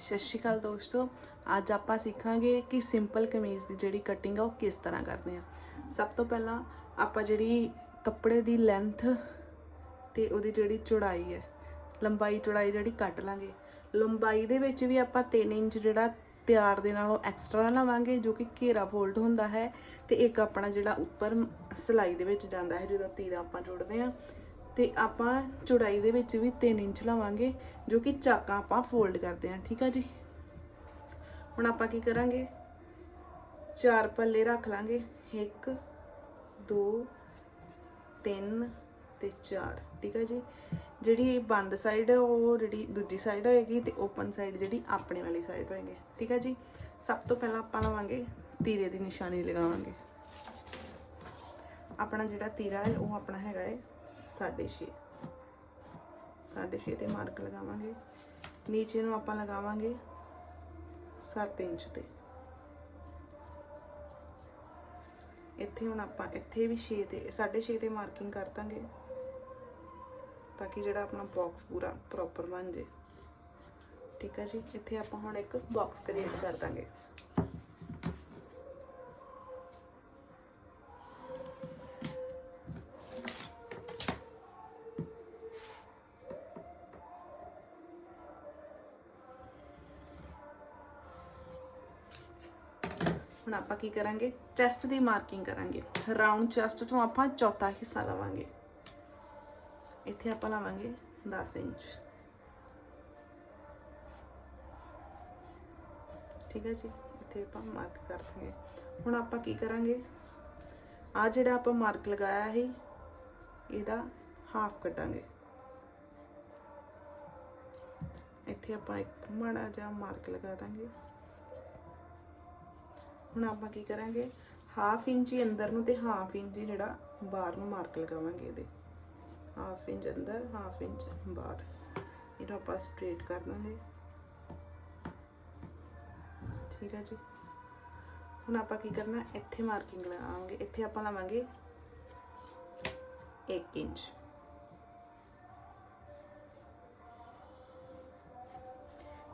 ਸਤਿ ਸ਼੍ਰੀ ਅਕਾਲ ਦੋਸਤੋ। ਅੱਜ ਆਪਾਂ ਸਿੱਖਾਂਗੇ ਕਿ ਸਿੰਪਲ ਕਮੀਜ਼ ਦੀ ਜਿਹੜੀ ਕਟਿੰਗ ਆ, ਉਹ ਕਿਸ ਤਰ੍ਹਾਂ ਕਰਦੇ ਆ। ਸਭ ਤੋਂ ਪਹਿਲਾਂ ਆਪਾਂ ਜਿਹੜੀ ਕੱਪੜੇ ਦੀ ਲੈਂਥ ਤੇ ਉਹਦੀ ਜਿਹੜੀ ਚੌੜਾਈ ਹੈ, ਲੰਬਾਈ ਚੌੜਾਈ ਜਿਹੜੀ ਕੱਟ ਲਾਂਗੇ। ਲੰਬਾਈ ਦੇ ਵਿੱਚ ਵੀ ਆਪਾਂ 3 ਇੰਚ ਜਿਹੜਾ ਤਿਆਰ ਦੇ ਨਾਲੋਂ ਐਕਸਟਰਾ ਲਵਾਂਗੇ, ਜੋ ਕਿ ਘੇਰਾ ਫੋਲਡ ਹੁੰਦਾ ਹੈ ਤੇ ਇੱਕ ਆਪਣਾ ਜਿਹੜਾ ਉੱਪਰ ਸਿਲਾਈ ਦੇ ਵਿੱਚ ਜਾਂਦਾ ਹੈ, ਜਦੋਂ ਤੀਰਾ ਆਪਾਂ ਜੋੜਦੇ ਆ ਤੇ ਆਪਾਂ ਚੌੜਾਈ ਦੇ ਵਿੱਚ ਵੀ 3 ਇੰਚ ਲਵਾਂਗੇ, ਜੋ ਕਿ ਚਾਕਾਂ ਆਪਾਂ ਫੋਲਡ ਕਰਦੇ ਹਾਂ, ਠੀਕ ਆ ਜੀ? ਹੁਣ ਆਪਾਂ ਕੀ ਕਰਾਂਗੇ? ਚਾਰ ਪੱਲੇ ਰੱਖ ਲਾਂਗੇ। 1 2 3 ਤੇ 4 ਠੀਕ ਆ ਜੀ? ਜਿਹੜੀ ਬੰਦ ਸਾਈਡ ਹੈ ਉਹ ਜਿਹੜੀ ਦੂਜੀ ਸਾਈਡ ਹੋਏਗੀ ਤੇ ਓਪਨ ਸਾਈਡ ਜਿਹੜੀ ਆਪਣੇ ਵਾਲੀ ਸਾਈਡ ਹੋਏਗੀ, ਠੀਕ ਆ ਜੀ? ਸਭ ਤੋਂ ਪਹਿਲਾਂ ਆਪਾਂ ਲਵਾਂਗੇ ਤੀਰੇ ਦੀ ਨਿਸ਼ਾਨੀ ਲਗਾਵਾਂਗੇ। ਆਪਣਾ ਜਿਹੜਾ ਤੀਰਾ ਹੈ, ਉਹ ਆਪਣਾ ਹੈਗਾ ਹੈ। 6.5 6.5 ਤੇ ਮਾਰਕ ਲਗਾਵਾਂਗੇ। ਨੀਚੇ ਨੂੰ ਆਪਾਂ ਲਗਾਵਾਂਗੇ 7 ਇੰਚ ਤੇ। ਇੱਥੇ ਹੁਣ ਆਪਾਂ ਇੱਥੇ ਵੀ 6 ਤੇ 6.5 ਤੇ ਮਾਰਕਿੰਗ ਕਰ ਦਾਂਗੇ ਤਾਂ ਕਿ ਜਿਹੜਾ ਆਪਣਾ ਬਾਕਸ ਪੂਰਾ ਪ੍ਰੋਪਰ ਬਣ ਜੇ ਠੀਕ ਹੈ ਜੀ? ਇੱਥੇ ਆਪਾਂ ਹੁਣ ਇੱਕ ਬਾਕਸ ਕ੍ਰੀਏਟ ਕਰ ਦਾਂਗੇ। ਕੀ ਕਰਾਂਗੇ? ਚੈਸਟ ਦੀ ਮਾਰਕਿੰਗ ਕਰਾਂਗੇ। ਰਾਉਂਡ ਚੈਸਟ ਤੋਂ ਆਪਾਂ ਚੌਥਾ ਹਿੱਸਾ ਲਵਾਂਗੇ। ਇੱਥੇ ਆਪਾਂ ਲਵਾਂਗੇ 10 ਇੰਚ। ਠੀਕ ਹੈ ਜੀ? ਇੱਥੇ ਆਪਾਂ ਮਾਰਕ ਕਰ ਦਾਂਗੇ ਹੁਣ ਆਪਾਂ ਕੀ ਕਰਾਂਗੇ? ਆ ਜਿਹੜਾ ਆਪਾਂ ਮਾਰਕ ਲਗਾਇਆ ਸੀ, ਇਹਦਾ ਹਾਫ ਕੱਟਾਂਗੇ ਇੱਥੇ ਆਪਾਂ ਇੱਕ ਮਾੜਾ ਜਿਹਾ ਮਾਰਕ ਲਗਾ ਦਾਂਗੇ। ਹੁਣ ਆਪਾਂ ਕੀ ਕਰਾਂਗੇ? ਹਾਫ ਇੰਚ ਹੀ ਅੰਦਰ ਨੂੰ ਤੇ ਹਾਫ ਇੰਚ ਜਿਹੜਾ ਬਾਹਰ ਨੂੰ ਮਾਰਕ ਲਗਾਵਾਂਗੇ ਇਹਦੇ। ਹਾਫ ਇੰਚ ਅੰਦਰ ਹਾਫ ਇੰਚ ਬਾਹਰ। ਇਹਨੂੰ ਆਪਾਂ ਸਟ੍ਰੇਟ ਕਰ ਦਾਂਗੇ। ਠੀਕ ਹੈ ਜੀ? ਹੁਣ ਆਪਾਂ ਕੀ ਕਰਨਾ? ਇੱਥੇ ਮਾਰਕਿੰਗ ਲਗਾਵਾਂਗੇ। ਇੱਥੇ ਆਪਾਂ ਲਾਵਾਂਗੇ 1 ਇੰਚ।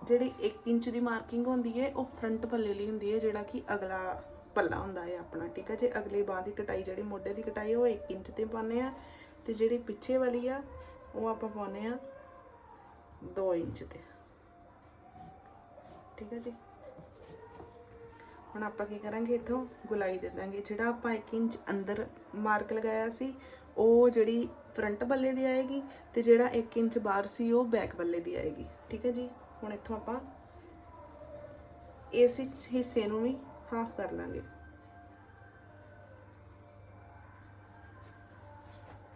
ਜਿਹੜੀ 1 ਇੰਚ ਦੀ ਮਾਰਕਿੰਗ ਹੁੰਦੀ ਹੈ ਉਹ ਫਰੰਟ ਪੱਲੇ ਲਈ ਹੁੰਦੀ ਹੈ ਜਿਹੜਾ ਕਿ ਅਗਲਾ ਪੱਲਾ ਹੁੰਦਾ ਹੈ ਆਪਣਾ, ਠੀਕ ਹੈ ਜੇ? ਅਗਲੀ ਬਾਹ ਦੀ ਕਟਾਈ, ਜਿਹੜੀ ਮੋਢੇ ਦੀ ਕਟਾਈ, ਉਹ 1 ਇੰਚ ਤੇ ਪਾਉਂਦੇ ਆ ਤੇ ਜਿਹੜੀ ਪਿੱਛੇ ਵਾਲੀ ਆ, ਉਹ ਆਪਾਂ ਪਾਉਂਦੇ ਆ 2 ਇੰਚ ਤੇ। ਠੀਕ ਹੈ ਜੀ? ਹੁਣ ਆਪਾਂ ਕੀ ਕਰਾਂਗੇ ਇੱਥੋਂ? ਗੁਲਾਈ ਦੇ ਦਾਂਗੇ। ਜਿਹੜਾ ਆਪਾਂ 1 ਇੰਚ ਅੰਦਰ ਮਾਰਕ ਲਗਾਇਆ ਸੀ, ਉਹ ਜਿਹੜੀ ਫਰੰਟ ਬੱਲੇ ਦੀ ਆਏਗੀ ਤੇ ਜਿਹੜਾ 1 ਇੰਚ ਬਾਹਰ ਸੀ, ਉਹ ਬੈਕ ਬੱਲੇ ਦੀ ਆਏਗੀ। ਠੀਕ ਹੈ ਜੀ? ਹੁਣ ਇੱਥੋਂ ਆਪਾਂ ਇਸ ਹਿੱਸੇ ਨੂੰ ਵੀ ਹਾਫ ਕਰ ਲਾਂਗੇ।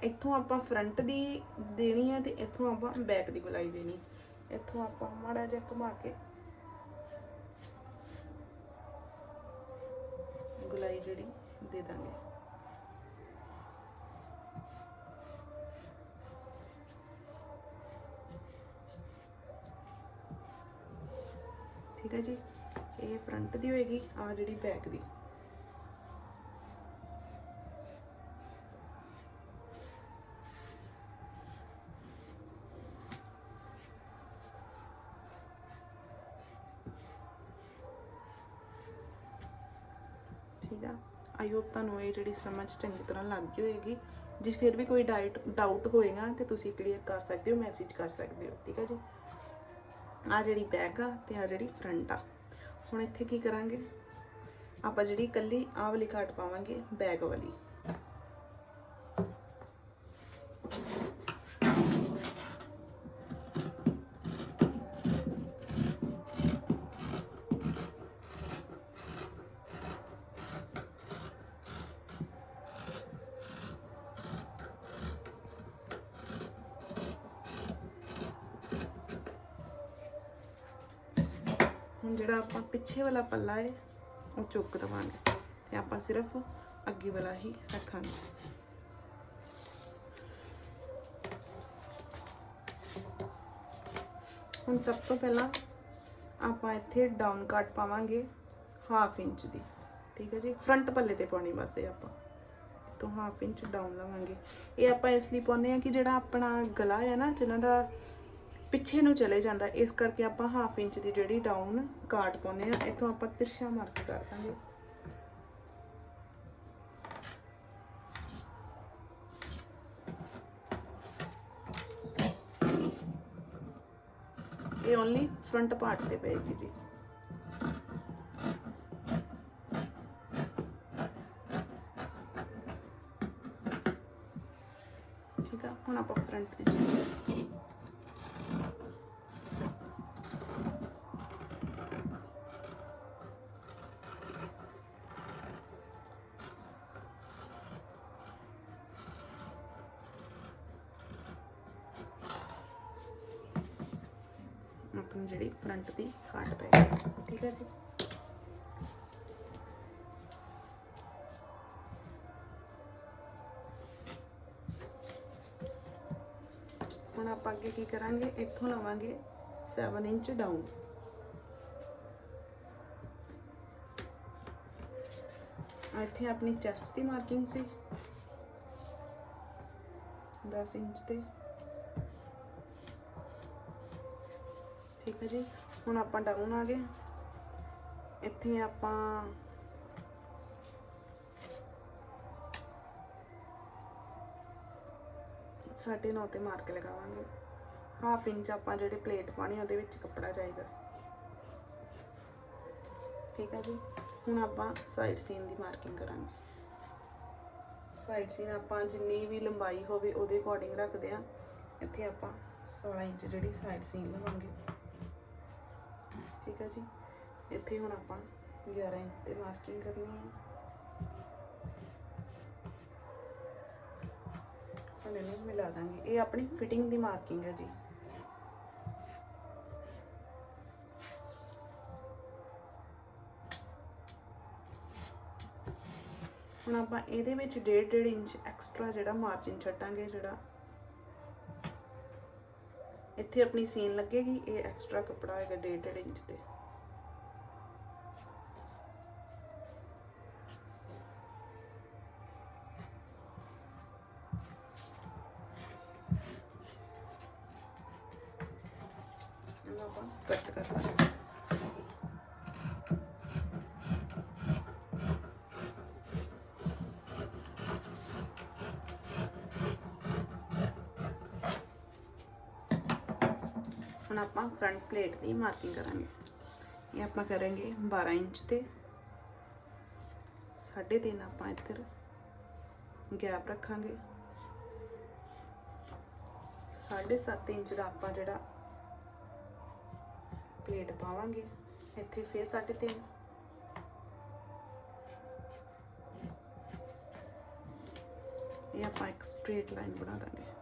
ਇੱਥੋਂ ਆਪਾਂ ਫਰੰਟ ਦੀ ਦੇਣੀ ਹੈ ਤੇ ਇੱਥੋਂ ਆਪਾਂ ਬੈਕ ਦੀ ਗੁਲਾਈ ਦੇਣੀ। ਇੱਥੋਂ ਆਪਾਂ ਮਾੜਾ ਜਿਹਾ ਘੁਮਾ ਕੇ ਗੁਲਾਈ ਜਿਹੜੀ ਦੇ ਦਾਂਗੇ। ਠੀਕ ਹੈ ਜੀ। ਇਹ ਫਰੰਟ ਦੀ ਹੋਏਗੀ ਆ ਜਿਹੜੀ ਬੈਕ ਦੀ। ਠੀਕ ਆ। ਆਈ ਹੋਪ ਤੁਹਾਨੂੰ ਇਹ ਜਿਹੜੀ ਸਮਝ ਚੰਗੀ ਤਰ੍ਹਾਂ ਲੱਗ ਗਈ ਹੋਏਗੀ। ਜੇ ਫਿਰ ਵੀ ਕੋਈ ਡਾਊਟ ਡਾਊਟ ਹੋਏਗਾ, ਤੇ ਤੁਸੀਂ ਕਲੀਅਰ ਕਰ ਸਕਦੇ ਹੋ ਮੈਸੇਜ ਕਰ ਸਕਦੇ ਹੋ। ਠੀਕ ਹੈ ਜੀ। ਆ ਜਿਹੜੀ ਬੈਕ ਆ ਤੇ ਆ ਜਿਹੜੀ ਫਰੰਟ ਆ। ਹੁਣ ਇੱਥੇ ਕੀ ਕਰਾਂਗੇ? ਆਪਾਂ ਜਿਹੜੀ ਇਕੱਲੀ ਆਹ ਵਾਲੀ ਘਾਟ ਪਾਵਾਂਗੇ ਬੈਕ ਵਾਲੀ। ਜਿਹੜਾ ਆਪਾਂ ਪਿੱਛੇ ਵਾਲਾ ਪੱਲਾ ਹੈ ਉਹ ਚੁੱਕ ਦਵਾਂਗੇ ਤੇ ਆਪਾਂ ਸਿਰਫ ਅੱਗੇ ਵਾਲਾ ਹੀ ਰੱਖਾਂਗੇ। ਹੁਣ ਸਭ ਤੋਂ ਪਹਿਲਾਂ ਆਪਾਂ ਇੱਥੇ ਡਾਊਨ ਕੱਟ ਪਾਵਾਂਗੇ ਹਾਫ ਇੰਚ ਦੀ, ਠੀਕ ਹੈ ਜੀ? ਫਰੰਟ ਪੱਲੇ ਤੇ ਪਾਉਣੀ ਬਸ ਇਹ ਆਪਾਂ। ਤੋਂ ਹਾਫ ਇੰਚ ਡਾਊਨ ਲਵਾਂਗੇ। ਇਹ ਆਪਾਂ ਇਸ ਲਈ ਪਾਉਂਦੇ ਆ ਕਿ ਜਿਹੜਾ ਆਪਣਾ ਗਲਾ ਹੈ ਨਾ ਜਿਹਨਾਂ ਦਾ ਪਿੱਛੇ ਨੂੰ ਚਲੇ ਜਾਂਦਾ, ਇਸ ਕਰਕੇ ਆਪਾਂ ਹਾਫ ਇੰਚ ਦੀ ਜਿਹੜੀ ਡਾਊਨ ਕਾਟ ਪਾਉਂਦੇ ਆ ਇੱਥੋਂ ਆਪਾਂ ਤਿਰਛਾ ਮਾਰਕ ਕਰ ਦਾਂਗੇ। ਇਹ ਓਨਲੀ ਫਰੰਟ ਪਾਰਟ ਤੇ ਪਏਗੀ ਜੀ। ਠੀਕ ਆ, ਹੁਣ ਆਪਾਂ ਫਰੰਟ ਦੀ ਆਪਣੀ ਜਿਹੜੀ ਫਰੰਟ ਦੀ ਕਾਟ ਪਏਗੀ ਠੀਕ ਹੈ ਜੀ। ਹੁਣ ਆਪਾਂ ਅੱਗੇ ਕੀ ਕਰਾਂਗੇ? ਇੱਥੋਂ ਲਵਾਂਗੇ 7 ਇੰਚ ਡਾਊਨ ਇੱਥੇ ਆਪਣੀ ਚੈਸਟ ਦੀ ਮਾਰਕਿੰਗ ਸੀ। 10 ਇੰਚ ਤੇ। ਠੀਕ ਹੈ ਜੀ। ਹੁਣ ਆਪਾਂ ਡਾਊਨ ਆ ਗਏ। ਇੱਥੇ ਆਪਾਂ ਸਾਢੇ ਨੌ ਤੇ ਮਾਰਕ ਲਗਾਵਾਂਗੇ। ਹਾਫ ਇੰਚ ਆਪਾਂ ਜਿਹੜੇ ਪਲੇਟ ਪਾਣੀ ਉਹਦੇ ਵਿੱਚ ਕੱਪੜਾ ਜਾਏਗਾ ਠੀਕ ਹੈ ਜੀ। ਹੁਣ ਆਪਾਂ ਸਾਈਡ ਸੀਨ ਦੀ ਮਾਰਕਿੰਗ ਕਰਾਂਗੇ। ਸਾਈਡ ਸੀਨ ਆਪਾਂ ਜਿੰਨੀ ਵੀ ਲੰਬਾਈ ਹੋਵੇ, ਉਹਦੇ ਅਕੋਰਡਿੰਗ ਰੱਖਦੇ ਆ। ਇੱਥੇ ਆਪਾਂ 16 ਇੰਚ ਜਿਹੜੀ ਸਾਈਡ ਸੀਨ ਲਵਾਂਗੇ। ਠੀਕ ਹੈ ਜੀ। ਇੱਥੇ ਹੁਣ ਆਪਾਂ 11 ਇੰਚ ਤੇ ਮਾਰਕਿੰਗ ਕਰਨੀ ਹੈ ਹੁਣ ਇਹਨੂੰ ਮਿਲਾ ਦਾਂਗੇ। ਇਹ ਆਪਣੀ ਫਿਟਿੰਗ ਦੀ ਮਾਰਕਿੰਗ ਹੈ ਜੀ। ਹੁਣ ਆਪਾਂ ਇਹਦੇ ਵਿੱਚ 1.5 ਇੰਚ ਐਕਸਟਰਾ ਜਿਹੜਾ ਮਾਰਜਿਨ ਛੱਡਾਂਗੇ, ਜਿਹੜਾ ਇੱਥੇ ਆਪਣੀ ਸੀਨ ਲੱਗੇਗੀ, ਇਹ ਐਕਸਟਰਾ ਕੱਪੜਾ ਹੋਏਗਾ 1.5 ਇੰਚ ਤੇ। ਇਹਨੂੰ ਆਪਾਂ ਕੱਟ ਕਰ ਲਾਂਗੇ। ਆਪਾਂ ਫਰੰਟ ਪਲੇਟ ਦੀ ਮਾਰਕਿੰਗ ਕਰਾਂਗੇ। ਇਹ ਆਪਾਂ ਕਰਾਂਗੇ 12 ਇੰਚ ਤੇ 3.5 ਆਪਾਂ ਇੱਧਰ ਗੈਪ ਰੱਖਾਂਗੇ। 7.5 ਇੰਚ ਦਾ ਆਪਾਂ ਜਿਹੜਾ ਪਲੇਟ ਪਾਵਾਂਗੇ, ਇੱਥੇ ਫੇਰ 3.5 ਇਹ ਆਪਾਂ ਇੱਕ ਸਟ੍ਰੇਟ ਲਾਈਨ ਬਣਾ ਦਾਂਗੇ।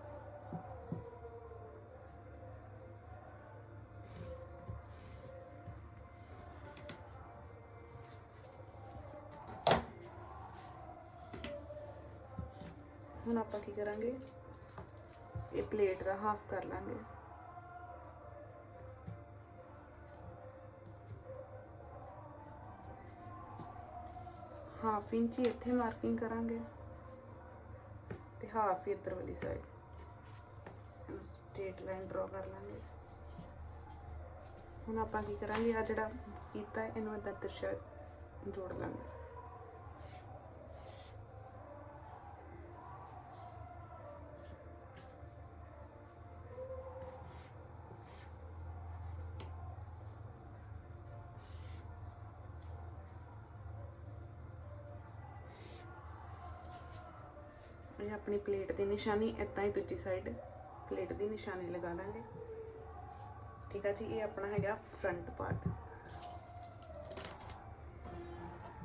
ਕਰਾਂਗੇ। ਇਹ ਪਲੇਟ ਦਾ ਹਾਫ ਕਰ ਲਾਂਗੇ। ਹਾਫ ਇੰਚ ਹੀ ਇੱਥੇ ਮਾਰਕਿੰਗ ਕਰਾਂਗੇ। ਤੇ ਹਾਫ ਹੀ ਇੱਧਰ ਵਾਲੀ ਸਾਈਡ ਇਹਨੂੰ ਸਟ੍ਰੇਟ ਲਾਈਨ ਡਰਾ ਕਰ ਲਾਂਗੇ। ਹੁਣ ਆਪਾਂ ਕੀ ਕਰਾਂਗੇ ਆ ਜਿਹੜਾ ਕੀਤਾ ਇਹਨੂੰ ਇਦਾਂ ਤਿਰਛਾ ਜੋੜ ਲਾਂਗੇ। ਇਹ ਆਪਣੀ ਪਲੇਟ ਦੀ ਨਿਸ਼ਾਨੀ ਇਦਾਂ ਹੀ ਦੂਜੀ ਸਾਈਡ ਪਲੇਟ ਦੀ ਨਿਸ਼ਾਨੀ ਲਗਾ ਦਾਂਗੇ। ਠੀਕ ਆ ਜੀ, ਇਹ ਆਪਣਾ ਹੈਗਾ ਫਰੰਟ ਪਾਰਟ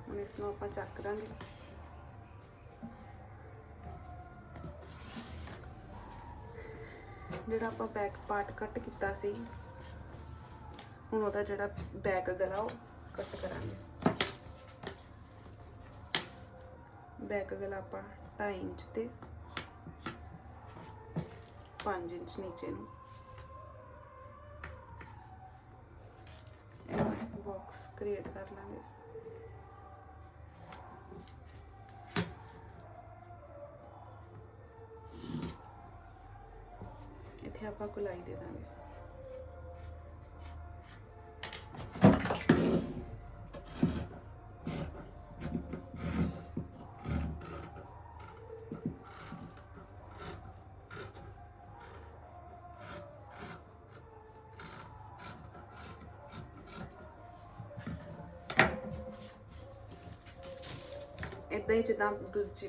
ਹੁਣ ਇਸ ਨੂੰ ਆਪਾਂ ਚੱਕ ਦਾਂਗੇ। ਜਿਹੜਾ ਆਪਾਂ ਬੈਕ ਪਾਰਟ ਕੱਟ ਕੀਤਾ ਸੀ, ਹੁਣ ਉਹਦਾ ਜਿਹੜਾ ਬੈਕ ਗਲਾ, ਉਹ ਕੱਟ ਕਰਾਂਗੇ। ਬੈਕ ਗਲਾ ਆਪਾਂ 2.5 ਇੰਚ ਤੇ 5 ਇੰਚ ਨੀਚੇ ਨੂੰ। ਬਾਕਸ ਕ੍ਰੀਏਟ ਕਰ ਲਾਂਗੇ। ਇੱਥੇ ਆਪਾਂ ਗੁਲਾਈ ਦੇ ਦਾਂਗੇ। ਇਦਾਂ ਹੀ ਜਿੱਦਾਂ ਦੂਜੀ